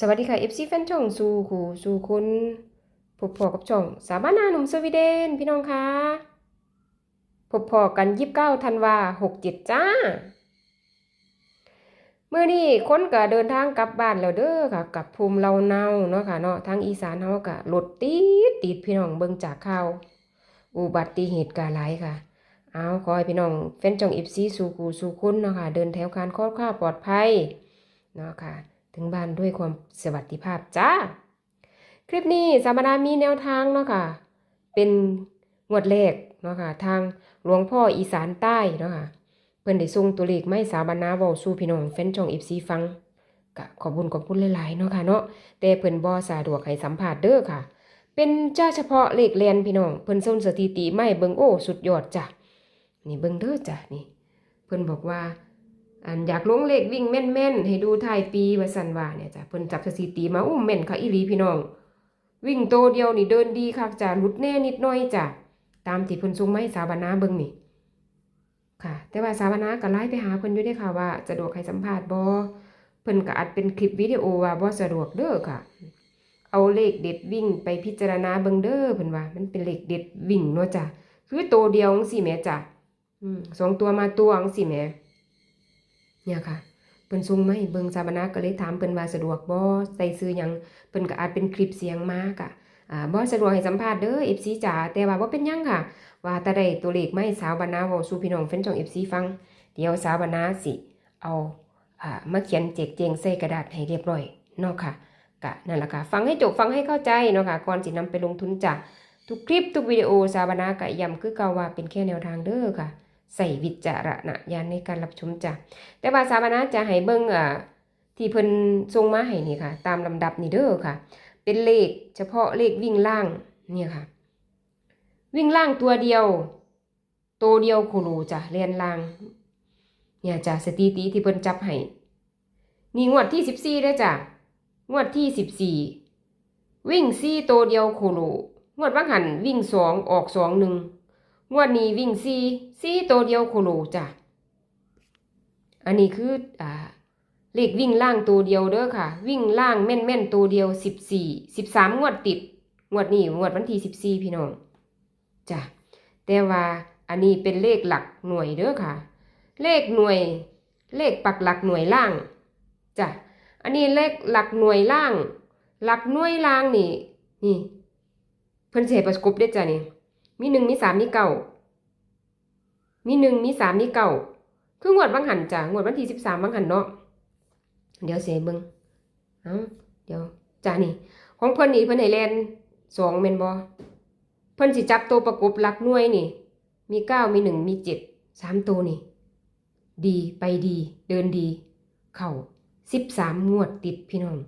สวัสดีค่ะ FC แฟนช่องสู่ขู่สู่คุณพบพอกับช่อง สาบานาหนุ่มสวีเดนพี่น้องคะพบพอกันยีิบเก้าธันวาหกเจ็ดจ้า เมื่อนี้คนก็เดินทางกลับบ้านแล้วเด้อค่ะกลับภูมิเราเนาเนาะค่ะเนาะทางอีสานเฮาก็รถติดติดพี่น้องเบิ่งจากข่าวอุบัติเหตุกาหลายค่ะ เอาขอให้พี่น้องแฟนช่อง FC สู่ขู่สู่คุณเนาะค่ะเดินแถวการคอดข้าวปลอดภัยเนาะค่ะ ถึงบ้านด้วยความสวัสดิภาพจ้า คลิปนี้สามนามีแนวทางเนาะค่ะ เป็นงวดแรกเนาะค่ะ ทางหลวงพ่ออีสานใต้เนาะค่ะ เพิ่นได้ส่งตัวเลขไม่สาบานาเว้าสู่พี่น้องแฟนช่อง FC ฟังก็ขอบุญขอบคุณหลายๆเนาะค่ะเนาะแต่เพิ่นบ่สะดวกให้สัมภาษณ์เด้อค่ะ เป็นเจ้าเฉพาะเลขแลนพี่น้องเพิ่นส่งสถิติไม่เบิงโอ้สุดยอดจ้ะนี่เบิงเด้อจ้ะนี่ เพิ่นบอกว่า อันอยากลงเลขวิ่งแม่นๆ ให้ดูท้ายปีว่าสันว่าเนี่ยจ้ะเพิ่นจับสถิติมาอุ้มแม่นค่ะอีหลีพี่น้อง วิ่งโตเดียวนี่เดินดีคักจ้ะหลุดแน่นิดหน่อยจ้ะตามที่เพิ่นส่งมาให้สาวบานาเบิ่งนี่ค่ะ แต่ว่าสาวบานาก็ไลน์ไปหาเพิ่นอยู่เด้ค่ะว่าสะดวกให้สัมภาษณ์บ่เพิ่นก็อัดเป็นคลิปวิดีโอว่าบ่สะดวกเด้อค่ะ เอาเลขเด็ดวิ่งไปพิจารณาเบิ่งเด้อเพิ่นว่า มันเป็นเลขเด็ดวิ่งเนาะจ้ะคือโตเดียวจังซี่แหมจ้ะอืมสองตัวมาตัวจังซี่แหม เนี่ยค่ะเพิ่นส่งมาให้เบิงสามนาก็เลยถามเพิ่นว่าสะดวกบ่ใส่ซื้อหยังเพิ่นก็อาจเป็นคลิปเสียงมากะอ่าบ่สะดวกให้สัมภาษณ์เด้อ FC จ๋าแต่ว่าบ่เป็นหยังค่ะ ว่าแต่ได้ตัวเลขมาให้สาวบรรณาเว้าสู่พี่น้องแฟนช่อง FC ฟัง เดี๋ยวสาวบรรณาสิ เอาอ่ามาเขียนเจกเจงใส่กระดาษให้เรียบร้อยเนาะค่ะกะนั่นแหละค่ะ ฟังให้จบฟังให้เข้าใจเนาะค่ะก่อนสินำไปลงทุนจ้ะทุกคลิปทุกวิดีโอสาวบรรณาก็ย้ำคือเก่าว่าเป็นแค่แนวทางเด้อค่ะ ใส่วิจารณญาณในการรับชมจ้ะแต่ว่าสามนะจะให้เบิ่งอ่าที่เพิ่นส่งมาให้นี่ค่ะ ตามลำดับนี่เด้อค่ะ เป็นเลขเฉพาะเลขวิ่งล่างเนี่ยค่ะ วิ่งล่างตัวเดียว ตัวเดียวโคโลจ้ะเรียนล่าง เนี่ยจ้ะสถิติที่เพิ่นจับให้นี่งวดที่สิบสี่ได้จ้ะงวดที่สิบสี่วิ่งสี่ตัวเดียวโคโลงวดว่างหันวิ่งสองออกสองหนึ่ง งวดนี้วิ่งสี่สี่ตัวเดียวโคโลจ้ะ อันนี้คืออ่าเลขวิ่งล่างตัวเดียวเด้อค่ะ วิ่งล่างแม่นแม่นตัวเดียวสิบสี่สิบสามงวดติด งวดนี้งวดวันที่สิบสี่พี่น้องจ้ะแต่ว่าอันนี้เป็นเลขหลักหน่วยเด้อค่ะ เลขหน่วย เลขปักหลักหน่วยล่างจ้ะอันนี้เลขหลักหน่วยล่าง หลักหน่วยล่างนี่นี่เพิ่นสิเสประกบได้จ้ะนี่ มีหนึ่งมีสามมีเก้ามีหนึ่งมีสามมีเก้าคืองวดบางหันจ้ะงวดวันที่สิบสามบางหันเนาะเดี๋ยวเสียเบิงเอ้าเดี๋ยวจ้านี่ ของเพิ่อนนี่เพิ่อนให้แลนสองแม่นบ่เพิ่อนสิจับตัวประกบหลักน่วยนี่ มีเก้ามีหนึ่งมีเจ็ดสามตัวนี่ ดีไปดี เดินดี เข้าสิบสามงวดติดพี่น้อง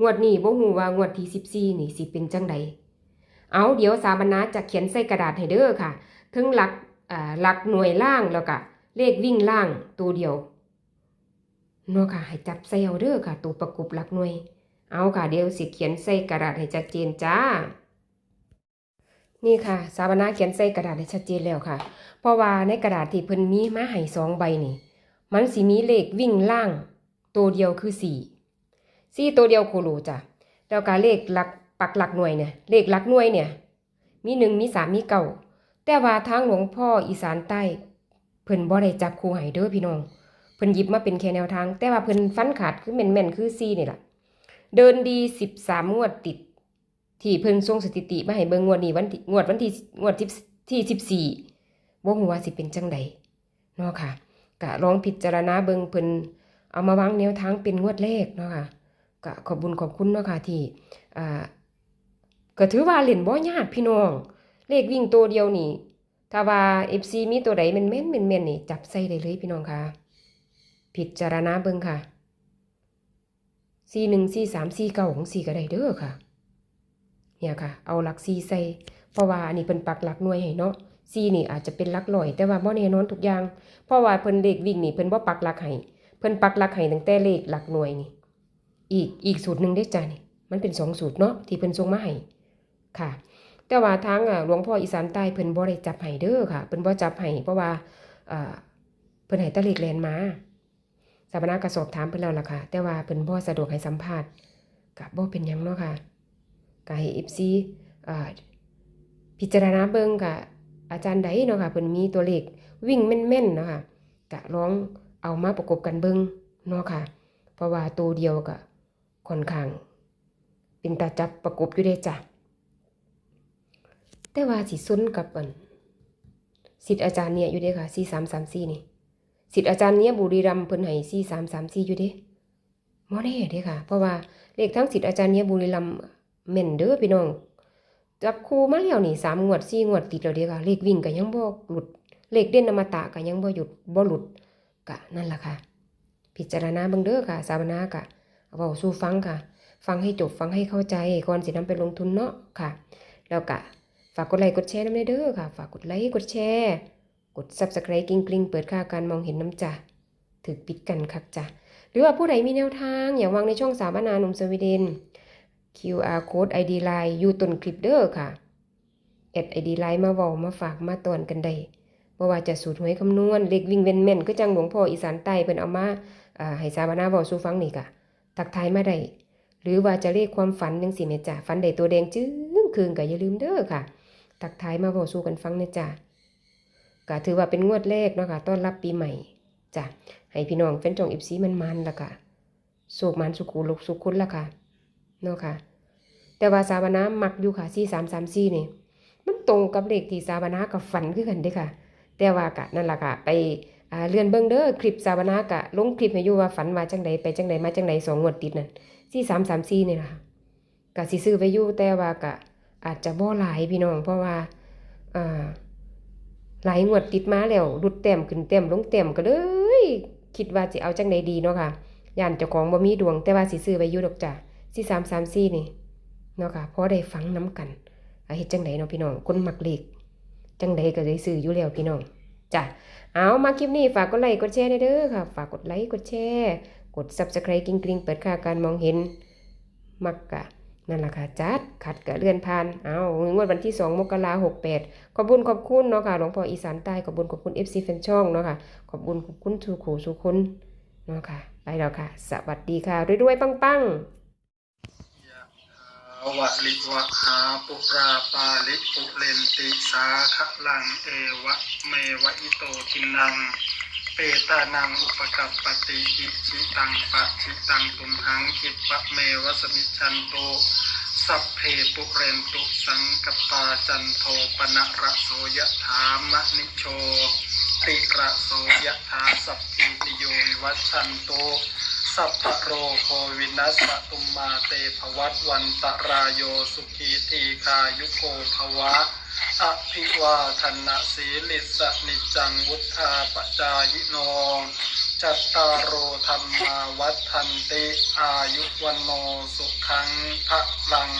งวดนี้บ่ฮู้ว่างวดที่สิบสี่นี่สิเป็นจังใด เอาเดี๋ยวสาบรรณาจะเขียนใส่กระดาษให้เด้อค่ะถึงหลักหลักหน่วยล่างแล้วก็เลขวิ่งล่างตัวเดียวเนาะค่ะให้จับใส่เอาเด้อค่ะ ตัวประกบหลักหน่วย เอาค่ะเดี๋ยวสิเขียนใส่กระดาษให้ชัดเจนจ้า นี่ค่ะ สาบานาเขียนใส่กระดาษให้ชัดเจนแล้วค่ะ เพราะว่าในกระดาษที่เพิ่นมีมาให้สองใบนี่ มันสิมีเลขวิ่งล่าง ตัวเดียวคือสี่สี่ตัวเดียวโคโลจ้ะแล้วก็เลขหลัก ปักหลักหน่วยเนี่ยเลขหลักหน่วยเนี่ย มีหนึ่งมีสามมีเก้าแต่ว่าทางหลวงพ่ออีสานใต้เพิ่นบ่ได้จับคู่ให้เด้อพี่น้องเพิ่นหยิบมาเป็นแค่แนวทาง แต่ว่าเพิ่นฟันขาดคือแม่นๆคือ4นี่แหละเดินดี13งวดติด ที่เพิ่นส่งสถิติมาให้เบิ่งงวดนี้วันงวดวันที่งวดที่ที่บ่ฮู้ว่าสิเป็นจังใดเนาะค่ะก็ลองพิจารณาเบิ่งเพิ่นเอามาวางแนวทางเป็นงวดแรกเนาะค่ะก็ขอบบุญขอบคุณเนาะค่ะที่อ่า ก็ถือว่าเล่นบ่ยากพี่น้อง เลขวิ่งตัวเดียวนี่ ถ้าว่า FC มีตัวใดแม่นแม่นแม่นแม่นนี่จับใส่ได้เลยพี่น้องค่ะ พิจารณาเบิ่งค่ะ4 1 4 3 4 9ของ4ก็ได้เด้อค่ะ เนี่ยค่ะ เอาหลัก4ใส่เพราะว่าอันนี้เพิ่นปักหลักหน่วยให้เนาะ4นี่อาจจะเป็นหลักร้อย แต่ว่าบ่แน่นอนทุกอย่าง เพราะว่าเพิ่นเลขวิ่งนี่เพิ่นบ่ปักหลักให้เพิ่นปักหลักให้ตั้งแต่เลขหลักหน่วยนี่ อีกอีกสูตรหนึ่งได้จ้ะนี่ มันเป็นสองสูตรเนาะที่เพิ่นส่งมาให้ ค่ะ แต่ว่าทางหลวงพ่ออีสานใต้เพิ่นบ่ได้จับให้เด้อค่ะเพิ่นบ่จับให้เพราะว่าเพิ่นให้ตะเลขแลนมาสามณะก็สอบถามเพิ่นแล้วล่ะค่ะ แต่ว่าเพิ่นบ่สะดวกให้สัมภาษณ์ก็บ่เป็นหยังเนาะค่ะก็ให้ FC อ่าพิจารณาเบิ่งค่ะอาจารย์ใดเนาะค่ะเพิ่นมีตัวเลขวิ่งแม่นๆเนาะค่ะก็ลองเอามาประกบกันเบิ่งเนาะค่ะ เพราะว่าตัวเดียวก็ค่อนข้าง เป็นตาจับประกบอยู่เด้จ้ะ แต่ว่าสิซุนกับอันสิทธิ์อาจารย์เนี่ยอยู่เด้ค่ะ4334นี่สิทธิ์อาจารย์เนี่ยบุรีรัมย์เพิ่นให้4334อยู่เด้บ่แน่เด้ค่ะ เพราะว่าเลขทั้งสิทธิ์อาจารย์เนี่ยบุรีรัมย์แม่นเด้อพี่น้องจับคู่มาแล้วนี่3งวด4งวดติดแล้วเด้ค่ะ เลขวิ่งก็ยังบ่หลุด เลขเด่นอมตะก็ยังบ่หยุดบ่หลุดก็นั่นแหละค่ะ พิจารณาเบิ่งเด้อค่ะ สาวนากะเว้าสู่ฟังค่ะ ฟังให้จบฟังให้เข้าใจก่อนสินำไปลงทุนเนาะค่ะ แล้วก็ ฝากกดไลค์กดแชร์น้ำเด้อค่ะ ฝากกดไลค์กดแชร์ กด Subscribe กริ๊งกริ๊งเปิดค่าการมองเห็นน้ำจ้ะถึกปิดกันคักจ้ะหรือว่าผู้ใดมีแนวทางอยากวางในช่องสาวนาหนุ่มสวีเดน QR code ID Line อยู่ต้นคลิปเด้อค่ะแอด ID Line มาเว้ามาฝากมาตอนกันได้บ่ว่าจะสูตรหวยคำนวณเลขวิ่งเว้นแม่นก็จังหลวงพ่ออีสานใต้เพิ่นเอามาให้สาวนาเว้าสู่ฟังนี่ก็ทักทายมาได้หรือว่าจะเรียกความฝันจังสิแม่จ้ะฝันได้ตัวแดงจึ้งคืนก็อย่าลืมเด้อค่ะ ทักทายมาเว้าสู่กันฟังนะจ้ะก็ถือว่าเป็นงวดแรกเนาะค่ะต้อนรับปีใหม่จ้ะให้พี่น้องแฟนจองอิฟซีมันมันละค่ะโศกมันสุขูลุกสุขคุณละค่ะเนาะค่ะ แต่ว่าสาวนามักอยู่ค่ะ4334นี่มันตรงกับเลขที่สาวนากับฝันคือกันเด้ค่ะ แต่ว่ากะนั่นละค่ะ ไปเลื่อนเบิ่งเด้อคลิปสาวนา กะลงคลิปให้อยู่ว่าฝันว่าจังใดไปจังใดมาจังใดสองงวดติดนั่น4334นี่ละค่ะกะสิซื้อไว้อยู่แต่ว่ากะ อาจจะบ่หลายพี่น้องเพราะว่าอ่าหลายงวดติดมาแล้วหลุดแต้มขึ้นแต้มลงแต้มก็เลยคิดว่าสิเอาจังใดดีเนาะค่ะย่านเจ้าของบ่มีดวง แต่ว่าสิซื้อไว้อยู่ดอกจ้ะ4334นี่เนาะค่ะพอได้ฟังน้ำกันเฮ็ดจังใดเนาะพี่น้องคนมักเลขจังใดก็ได้ซื้ออยู่แล้วพี่น้องจ้ะเอามาคลิปนี้ฝากกดไลค์กดแชร์เด้อค่ะ ฝากกดไลค์กดแชร์ กด Subscribe กริ๊งๆเปิดค่าการมองเห็นมักกะ นั่นแหละค่ะจัดขัดกะเลื่อนผ่านเอางวดวันที่ 2 มกราหกแปดขอบบุญขอบคุณเนาะค่ะหลวงพ่ออีสานใต้ขอบบุญขอบคุณ FC แฟนช่องเนาะค่ะขอบบุญขอบคุณสุขูสุคนเนาะค่ะไปแล้วค่ะ สวัสดีค่ะรวยๆปังๆยะถาวะลิวะหาปุราปาลิปุเรนติสาคะลังเอวะเมวะอิโตทินัง เปตานังอุปกัปปติอิชิตังปะชิตังตุมหังคิปะเมวะสมิจันโตสัพเพปุเรนตุสังกปาจันโทปนะระโสยะถามะนิโชติระโสยะถาสัพพิติโยวัชันโตสัพพโรโควินัสสตุมมาเตภวัตวันตรายโยสุขีทีคายุโกภวะ อภิวาทนาสีลิสนิจังวุธาปจายโนจัตตารโอธรรมาวัฏทันติ อายุวันโนสุขังพระลัง